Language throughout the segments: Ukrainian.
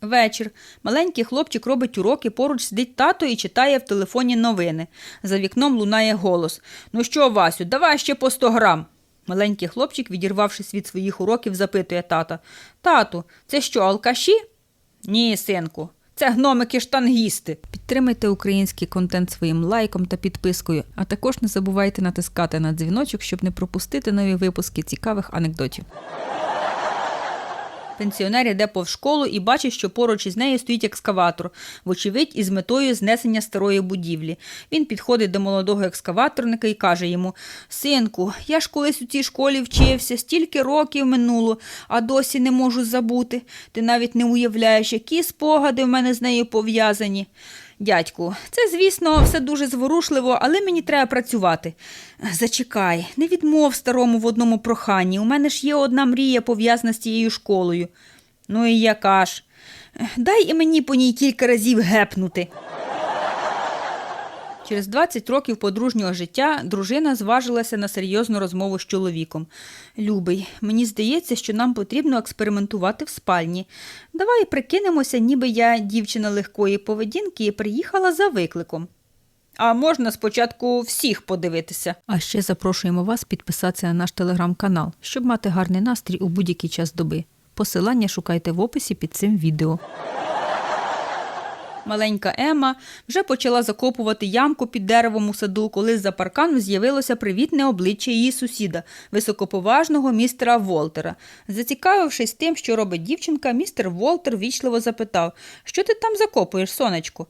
Вечір. Маленький хлопчик робить уроки, поруч сидить тато і читає в телефоні новини. За вікном лунає голос. Ну що, Васю, давай ще по 100 грам. Маленький хлопчик, відірвавшись від своїх уроків, запитує тата. Тату, це що, алкаші? Ні, синку, це гномики-штангісти. Підтримайте український контент своїм лайком та підпискою, а також не забувайте натискати на дзвіночок, щоб не пропустити нові випуски цікавих анекдотів. Пенсіонер йде повз школу і бачить, що поруч із нею стоїть екскаватор, вочевидь, із метою знесення старої будівлі. Він підходить до молодого екскаваторника і каже йому: Синку, я ж колись у цій школі вчився, стільки років минуло, а досі не можу забути. Ти навіть не уявляєш, які спогади в мене з нею пов'язані. Дядьку, це, звісно, все дуже зворушливо, але мені треба працювати. Зачекай, не відмов старому в одному проханні. У мене ж є одна мрія пов'язана з цією школою. Ну і яка ж? Дай і мені по ній кілька разів гепнути. Через 20 років подружнього життя дружина зважилася на серйозну розмову з чоловіком. Любий, мені здається, що нам потрібно експериментувати в спальні. Давай прикинемося, ніби я дівчина легкої поведінки приїхала за викликом. А можна спочатку всіх подивитися. А ще запрошуємо вас підписатися на наш телеграм-канал, щоб мати гарний настрій у будь-який час доби. Посилання шукайте в описі під цим відео. Маленька Ема вже почала закопувати ямку під деревом у саду, коли з-за паркану з'явилося привітне обличчя її сусіда, високоповажного містера Волтера. Зацікавившись тим, що робить дівчинка, містер Волтер вічливо запитав, що ти там закопуєш, сонечко?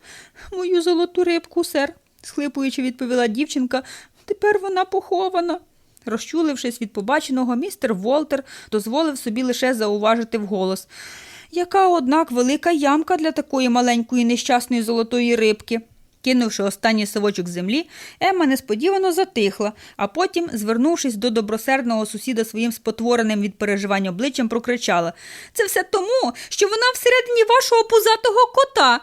Мою золоту рибку, сер, схлипуючи, відповіла дівчинка. Тепер вона похована. Розчулившись від побаченого, містер Волтер дозволив собі лише зауважити вголос. Яка, однак, велика ямка для такої маленької нещасної золотої рибки. Кинувши останній совочок землі, Емма несподівано затихла, а потім, звернувшись до добросердного сусіда своїм спотвореним від переживань обличчям, прокричала Це все тому, що вона всередині вашого пузатого кота.